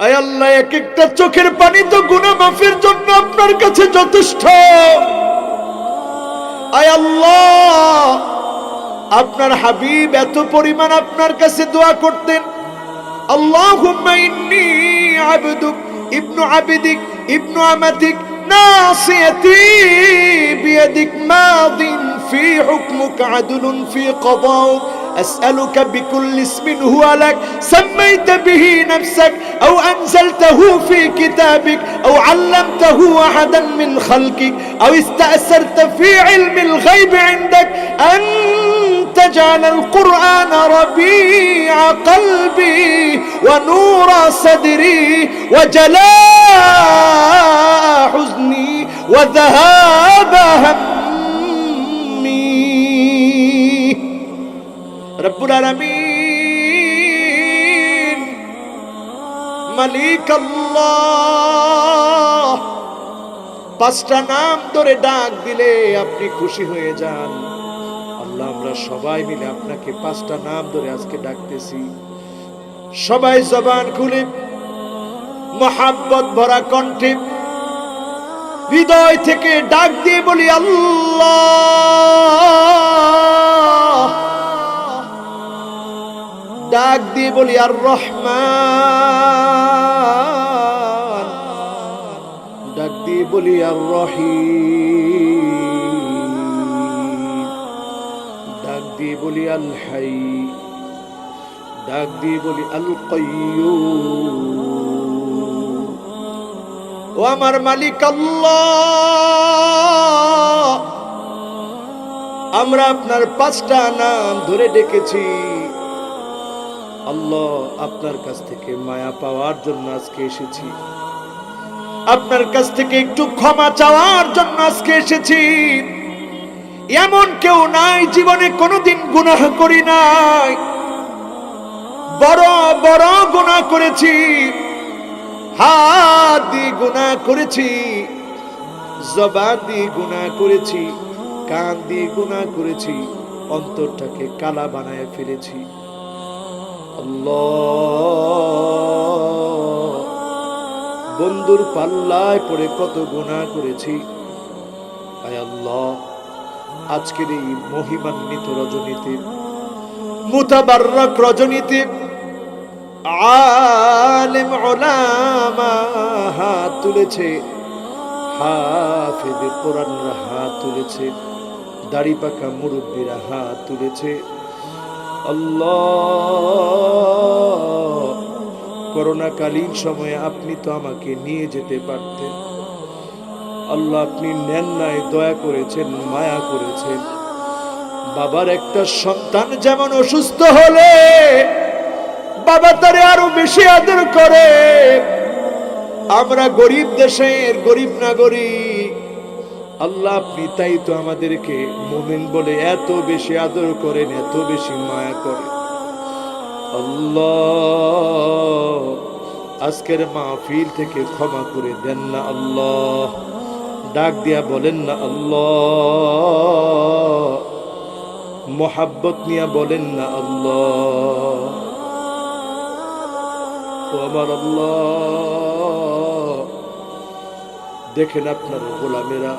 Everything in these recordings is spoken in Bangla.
আয় আল্লাহ এক একটা চোখের পানি তো গুনাহ মাফের জন্য আপনার কাছে যথেষ্ট আয় আল্লাহ আপনার হাবিব এত পরিমাণ আপনার কাছে দোয়া করতেন আল্লাহুম্মা ইন্নী আবদুক ইবনু আবিদিক ইবনু আমাতিক ناصيتي بيدك ماض في حكمك عدل في قضاؤك أسألك بكل اسم هو لك سميت به نفسك أو أنزلته في كتابك أو علمته أحدا من خلقك أو استأثرت في علم الغيب عندك. أن تجعل القرآن ربيع قلبي ونور صدري وجلاء حزني وذهاب همي. রব্বুল আলামিন। মালিক আল্লাহ। পাঁচটা নাম ধরে ডাক দিলে আপনি খুশি হয়ে যান। আল্লাহ, আমরা সবাই মিলে আপনাকে পাঁচটা নাম ধরে আজকে ডাকতেছি। সবাই জবান খুলে। মহাব্বত ভরা কণ্ঠে। হৃদয় থেকে ডাক দিয়ে বলি, আল্লাহ। ডাক দিয়ে বলি, আর রহমান। ডাক দিয়ে বলি, আর রহিম। ডাক দিয়ে বলি, আল হাই। ডাক দিয়ে বলি, আল কাইয়্যুম ও আমার মালিক আল্লাহ, আমরা আপনার পাঁচটা নাম ধরে ডেকেছি। আল্লাহ আপনার কাছ থেকে মায়া পাওয়ার জন্য আজকে এসেছি। আপনার কাছ থেকে একটু ক্ষমা চাওয়ার জন্য আজকে এসেছি। এমন কেউ নাই, জীবনে কোনোদিন গুনাহ করি নাই। বড় বড় গুনাহ করেছি। হাত দিয়ে গুনাহ করেছি। জবান দিয়ে গুনাহ করেছি। কান দিয়ে গুনাহ করেছি। অন্তরটাকে কালা বানায় ফেলেছি। বন্ধুর পাল্লায় পড়ে কত গুনাহ করেছি। আল্লাহ, আজকের এই মহিমান্বিত রজনীতে মুতাবাররক রজনীতে, আলেম ওলামা হাত তুলেছে হাফেদে কোরআনরা হাত তুলেছে, দাড়ি পাকা মুরব্বীরা হাত তুলেছে। আল্লাহ। করোনাকালীন সময়ে আপনি তো আমাকে নিয়ে যেতে পারতেন। আল্লাহ আপনি নেন দয়া করেছেন, মায়া করেছেন। বাবার একটা সন্তান যেমন অসুস্থ হলে, বাবা তারে আরও বেশি আদর করে। আমরা গরিব দেশের গরিব নাগরিক আল্লাহ আপনি তাই তো আমাদেরকে মোমেন বলে এত বেশি আদর করেন, এত বেশি মায়া করেন। আল্লাহ, আজকের মাহফিল থেকে ক্ষমা করে দেন না আল্লাহ। ডাক দিয়া বলেন না আল্লাহ। মোহাব্বত নিয়া বলেন না আল্লাহ। ও আমার আল্লাহ, দেখেন আপনার গোলামেরা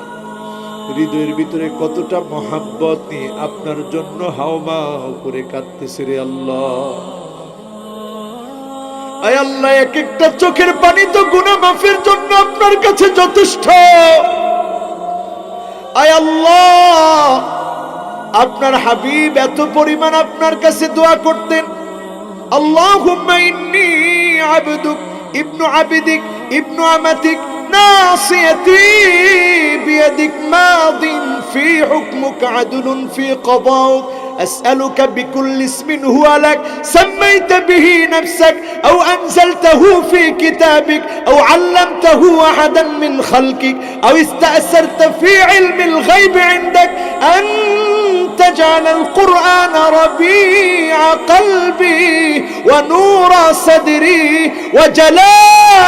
হৃদয়ের ভিতরে কতটা মহাব্বত নিয়ে আপনার জন্য হাওমাও করে কাঁদতেছে রে আল্লাহ। আয় আল্লাহ এক একটা চোখের পানি তো গুনাহ মাফের জন্য আপনার কাছে যথেষ্ট। আয় আল্লাহ, আপনার হাবিব এত পরিমাণ আপনার কাছে দোয়া করতেন। আল্লাহুম্মা ইন্নী আবদুক, ইবনু আবিদিক, ইবনু আমাতিক ناصيتي بيدك ماض في حكمك عدل في قضاؤك أسألك بكل اسم هو لك. سميت به نفسك أو أنزلته في كتابك أو علمته أحدا من خلقك أو استأثرت في علم الغيب عندك. أن تجعل القرآن ربيع قلبي ونور صدري وجلاء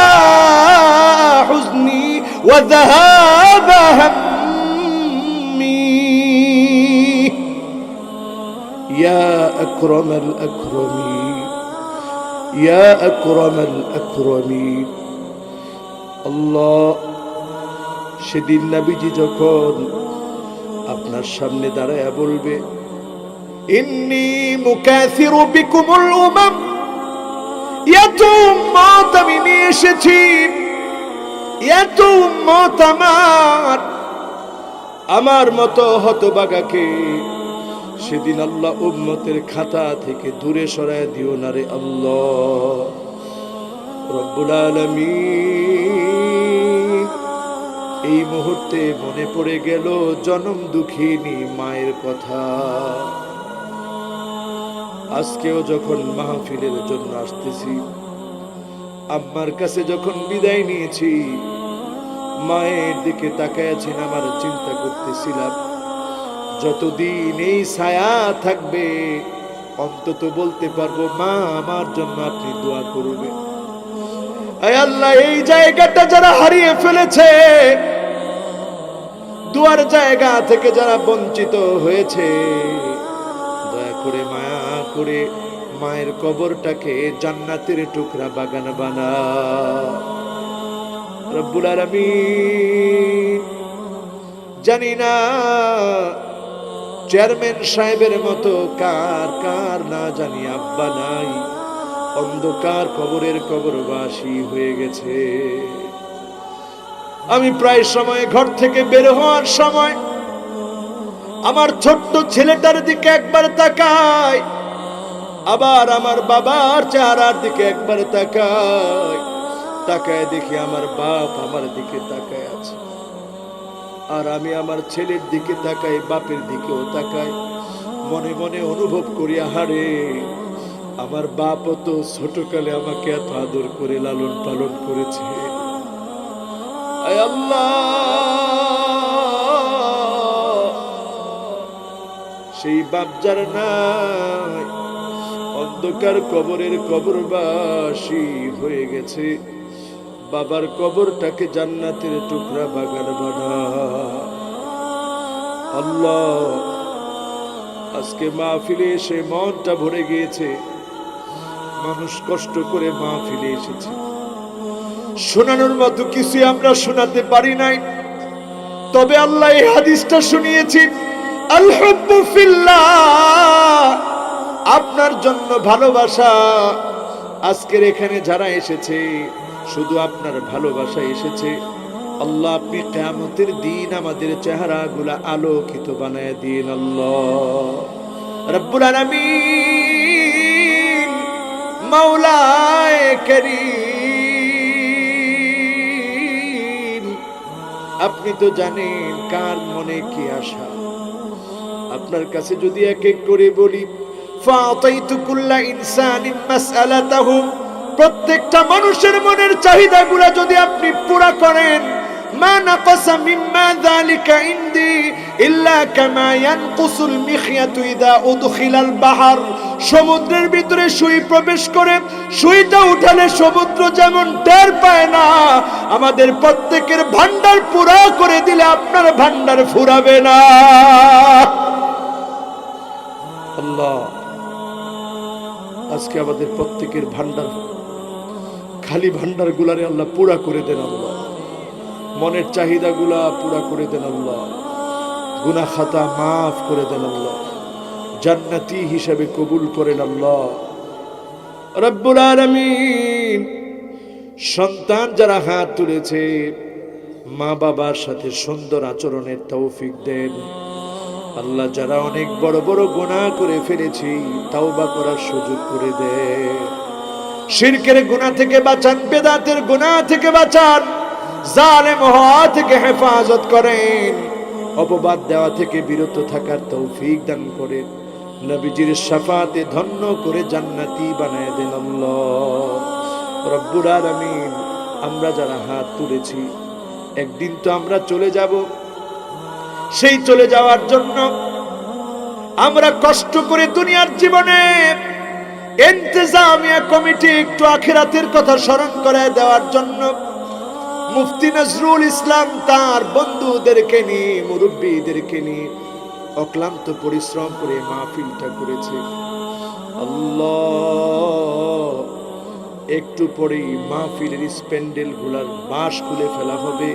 حزني وذهاب همي يا أكرم الأكرمين ইয়া আকরামাল আকরামিন আল্লাহ সেদিন নাবিজি যখন আপনার সামনে দাঁড়ায় বলবে, ইন্নি মুকাসিরু বিকুমুল উমাম। এত উম্মত আমি নিয়ে এসেছি। এত উম্মত আমার। আমার মতো হতবাগাকে সেদিন আল্লাহ উম্মতের খাতা থেকে দূরে সরায় দিও না রে আল্লাহ। রব্বুল আলামিন। এই মুহূর্তে মনে পড়ে গেল জনম দুঃখিনী মায়ের কথা। আজকেও যখন মাহফিলের জন্য আসতেছি, আম্মার কাছে যখন বিদায় নিয়েছি, মায়ের দিকে তাকায়াছেন আমার চিন্তা করতেছিলাম, যতদিন এই ছায়া থাকবে, অন্তত বলতে পারব, মা, আমার জন্য আপনি দোয়া করবেন। আল্লাহ, এই জায়গাটা যারা হারিয়ে ফেলেছে দুয়ার জায়গা থেকে যারা বঞ্চিত হয়েছে, দয়া করে মায়া করে মায়ের কবরটাকে জান্নাতের টুকরা বাগান বানা রব্বুল আলামিন, জানি না চেয়ারম্যান সাহেবের মতো কার কার না জানি আব্বা নাই, অন্ধকার কবরের কবরবাসী হয়ে গেছে। আমি প্রায় সময় ঘর থেকে বের হওয়ার সময় আমার ছোট্ট ছেলেটার দিকে একবার তাকাই, আবার আমার বাবার চেহারার দিকে একবার তাকাই, তাকায় দেখি আমার বাপ আমার দিকে তাকায় আছে। আর আমি আমার ছেলের দিকে তাকাই, বাপের দিকেও তাকাই। মনে মনে অনুভব করি, আহারে, আমার বাপও তো ছোটকালে আমাকে এত আদর করে লালন পালন করেছে। সেই বাপজার নাই, অন্ধকার কবরের কবরবাসী হয়ে গেছে। বাবার কবরটাকে জান্নাতের টুকরা বাগান বানা। আল্লাহ, আজকে মা ফিরে এসে মনটা ভরে গিয়েছে। মানুষ কষ্ট করে মা ফিরে এসেছে। শোনানোর মতো কিছু আমরা শোনাতে পারি নাই। তবে আল্লাহ এই হাদিসটা শুনিয়েছি আপনার জন্য ভালোবাসা। আজকের এখানে যারা এসেছে, শুধু আপনার ভালোবাসা এসেছে। আল্লাহ, আপনি কেয়ামতের দিন আমাদের চেহারাগুলা আলোকিত বানায় দিন, আল্লাহ। মাওলায় করিম। আপনি তো জানেন কার মনে কি আশা। আপনার কাছে যদি এক এক করে বলি প্রত্যেকটা মানুষের মনের চাহিদাগুলো যদি আপনি পুরা করেন, মা নাকাসা মিম্মা যালিকা ইনদি ইল্লা কামা ইয়ানকুসুল মিখয়াতু ইদা উদখিলাল বাহার। সমুদ্রের ভিতরে সুই প্রবেশ করে সুইটা উঠালে সমুদ্র যেমন টের পায় না, আমাদের প্রত্যেকের ভান্ডার পুরা করে দিলে আপনার ভান্ডার ফুরাবে না। আল্লাহ, আজকে আমাদের প্রত্যেকের ভান্ডার খালি ভান্ডার গুলারে আল্লাহ পুরা করে দেন আল্লাহ। মনের চাহিদা গুলা পুরা করে দেন আল্লাহ। গুনা খাতা মাফ করে দেন আল্লাহ। জান্নাতি হিসাবে কবুল করেন আল্লাহ। রব্বুল আলামিন সন্তান যারা হাত তুলেছে, মা বাবার সাথে সুন্দর আচরণের তৌফিক দেন। আল্লাহ যারা অনেক বড় বড় গুনাহ করে ফেলেছি, তাওবা করার সুযোগ করে দে শিরকের গুনাহ থেকে বাঁচান, বেদাতের গুনাহ থেকে বাঁচান, জালেম হওয়া থেকে হেফাজত করেন। অপবাদ দেওয়া থেকে বিরত থাকার তৌফিক দান করে নবীজির সাফাতে ধন্য করে জান্নাতি বানায় দেন রব্বুল আলামিন, আমরা যারা হাত তুলেছি, একদিন তো আমরা চলে যাব। সেই চলে যাওয়ার জন্য আমরা কষ্ট করে দুনিয়ার জীবনে ইন্তেজামিয়া কমিটি একটু আখিরাতের কথা স্মরণ করে দেওয়ার জন্য মুফতি নজরুল ইসলাম তার বন্ধুদেরকে নিয়ে, মুরব্বীদেরকে নিয়ে অক্লান্ত পরিশ্রম করে মাহফিলটা করেছে। আল্লাহ, একটু পরেই মাহফিলের স্প্যান্ডেলগুলার বাঁশ খুলে ফেলা হবে,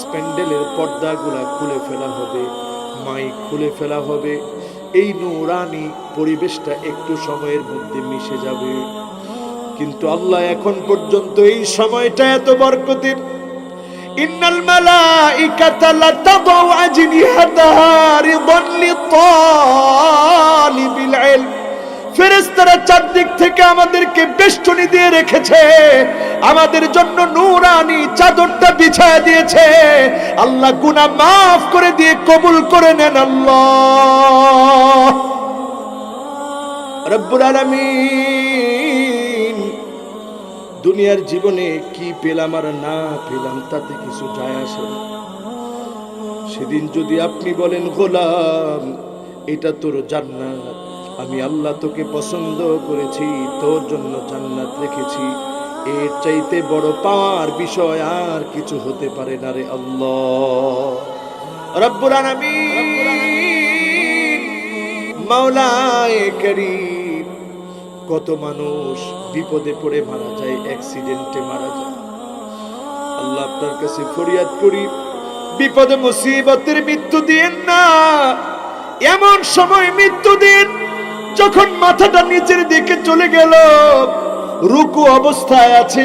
স্প্যান্ডেলের পর্দাগুলা খুলে ফেলা হবে মাই খুলে ফেলা হবে। এই নৌরানি পরিবেশটা একটু সময়ের মধ্যে মিশে যাবে। কিন্তু আল্লাহ এখন পর্যন্ত এই সময়টা এত বরকতের ইন্নাল মালাইকাতা লাতাদউ আজনিহাতাহা রিদান লিতালিবিল ইলম। ফেরেশতারা চারদিক থেকে আমাদেরকে বেষ্টনী দিয়ে রেখেছে। আমাদের জন্য নূরানি চাদরটা বিছায় দিয়েছে। আল্লাহ গুনাহ মাফ করে দিয়ে কবুল করে নেন আল্লাহ। রব্বুল আলামিন। দুনিয়ার জীবনে কি পেলাম আর না পেলাম তাতে কিছু যায় আসে না। সেদিন যদি আপনি বলেন, গোলাম, এটা তোর জান্নাত। আমি আল্লাহ তোকে পছন্দ করেছি, তোর জন্য জান্নাত রেখেছি। এর চাইতে বড় পাওয়ার বিষয় আর কিছু হতে পারে না রে আল্লাহ। রব্বুল কত মানুষ বিপদে পড়ে মারা যায় অ্যাক্সিডেন্টে মারা যায়। আল্লাহ আপনার কাছে ফরিয়াদ করি, বিপদে, মুসিবতের মৃত্যু দিয়েন না। এমন সময় মৃত্যু দিন, যখন মাথাটা নিচের দিকে চলে গেল, রুকু অবস্থায় আছে।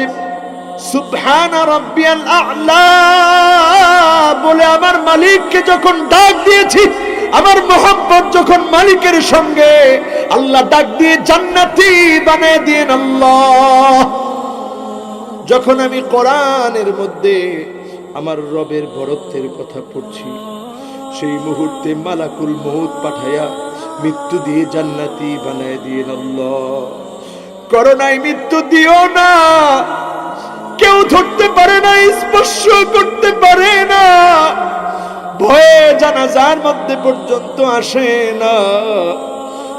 সুবহান রাব্বিয়াল আ'লা। বলে, আমার মালিককে যখন ডাক দিয়েছি, আমার মোহাম্মত যখন মালিকের সঙ্গে আল্লাহ ডাক দিয়ে জান্নাতি বানায় দিয়েন আল্লাহ। যখন আমি কোরআনের মধ্যে আমার রবের বরত্বের কথা পড়ছি, সেই মুহূর্তে মালাকুল মৌত পাঠায়া মৃত্যু দিয়ে জান্নাতি বানায় দিয়ে আল্লাহ। করোনায় মৃত্যু দিও না, কেউ ধরতে পারে না, স্পর্শ করতে পারে না, ভয়ে জানাজার মধ্যে পর্যন্ত আসে না।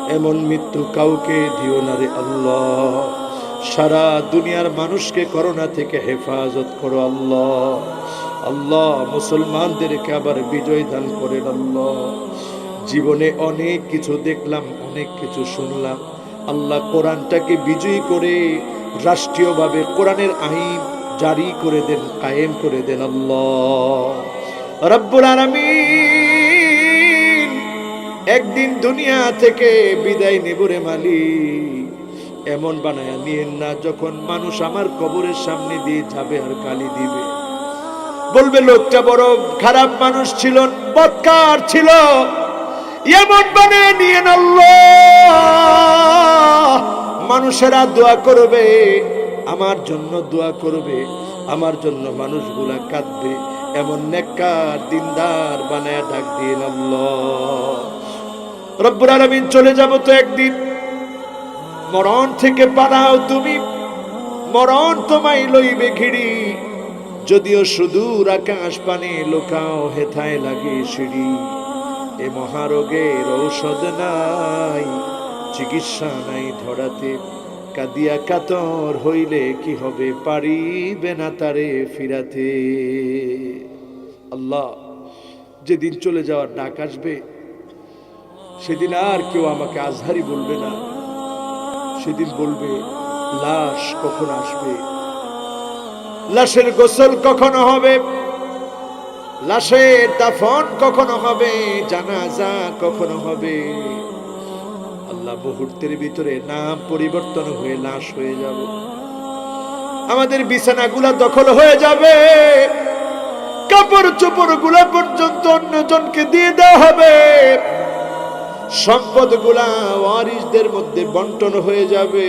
এমন মৃত্যু কাউকে দিও না রে আল্লাহ। সারা দুনিয়ার মানুষকে করোনা থেকে হেফাজত করো আল্লাহ। আল্লাহ, মুসলমানদেরকে আবার বিজয় দান করেন আল্লাহ। জীবনে অনেক কিছু দেখলাম, অনেক কিছু শুনলাম। আল্লাহ কোরআনটাকে বিজয়ী করে রাষ্ট্রীয়ভাবে কোরআনের আইন জারি করে দেন, কায়েম করে দেন আল্লাহ। রব্বুল আলামিন একদিন দুনিয়া থেকে বিদায় নেবরে মালিক। এমন বানায় নিয়েন না, যখন মানুষ আমার কবরের সামনে দিয়ে যাবে আর গালি দিবে। বলবে, লোকটা বড় খারাপ মানুষ ছিল, বৎকার ছিল। এমন বানায় নিয়েন আল্লাহ। মানুষেরা দোয়া করবে, আমার জন্য দোয়া করবে, আমার জন্য মানুষগুলা কাঁদবে। এমন নেককার, দিনদার বানায় ডাক দিয়ে আল্লাহ। রব্বুর আলামিন চলে যাব তো একদিন। মরণ থেকে পালাও তুমি। মরণ তোমায় লইবে ঘিড়ি যদিও সুদূর আকাশ পানে লোকাও, হেথায় লাগে সিঁড়ি। এ মহারোগের ঔষধ নাই, চিকিৎসা নাই ধরাতে। কাদিয়া কাতর হইলে কি হবে, পারিবে না তারে ফিরাতে। আল্লাহ, যেদিন চলে যাওয়ার ডাক আসবে সেদিন আর কেউ আমাকে আজহারি বলবে না। সেদিন বলবে, লাশ কখন আসবে? লাশের গোসল কখনো হবে? লাশের দাফন কখনো হবে? জানাজা কখনো হবে? আল্লাহ মুহূর্তের ভিতরে নাম পরিবর্তন হয়ে লাশ হয়ে যাব। আমাদের বিছানাগুলা দখল হয়ে যাবে। কাপড় চোপড়গুলা পর্যন্ত অন্যজনকে দিয়ে দেওয়া হবে। সম্পদগুলা ওয়ারিসদের মধ্যে বন্টন হয়ে যাবে।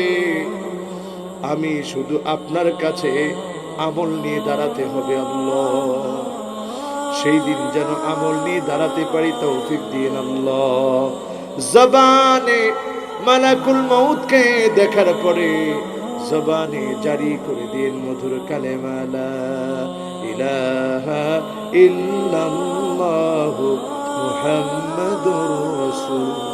আমি শুধু আপনার কাছে আমল নিয়ে দাঁড়াতে হবে আল্লাহ। সেই দিন যেন আমল নিয়ে দাঁড়াতে পারি তৌফিক দিয়ে আল্লাহ। জবানে মালাকুল মৌতকে দেখার পরে জবানে জারি করে দিন মধুর কালেমালা। ইলাহা ইল্লাল্লাহু মুহাম্মাদুর রাসূল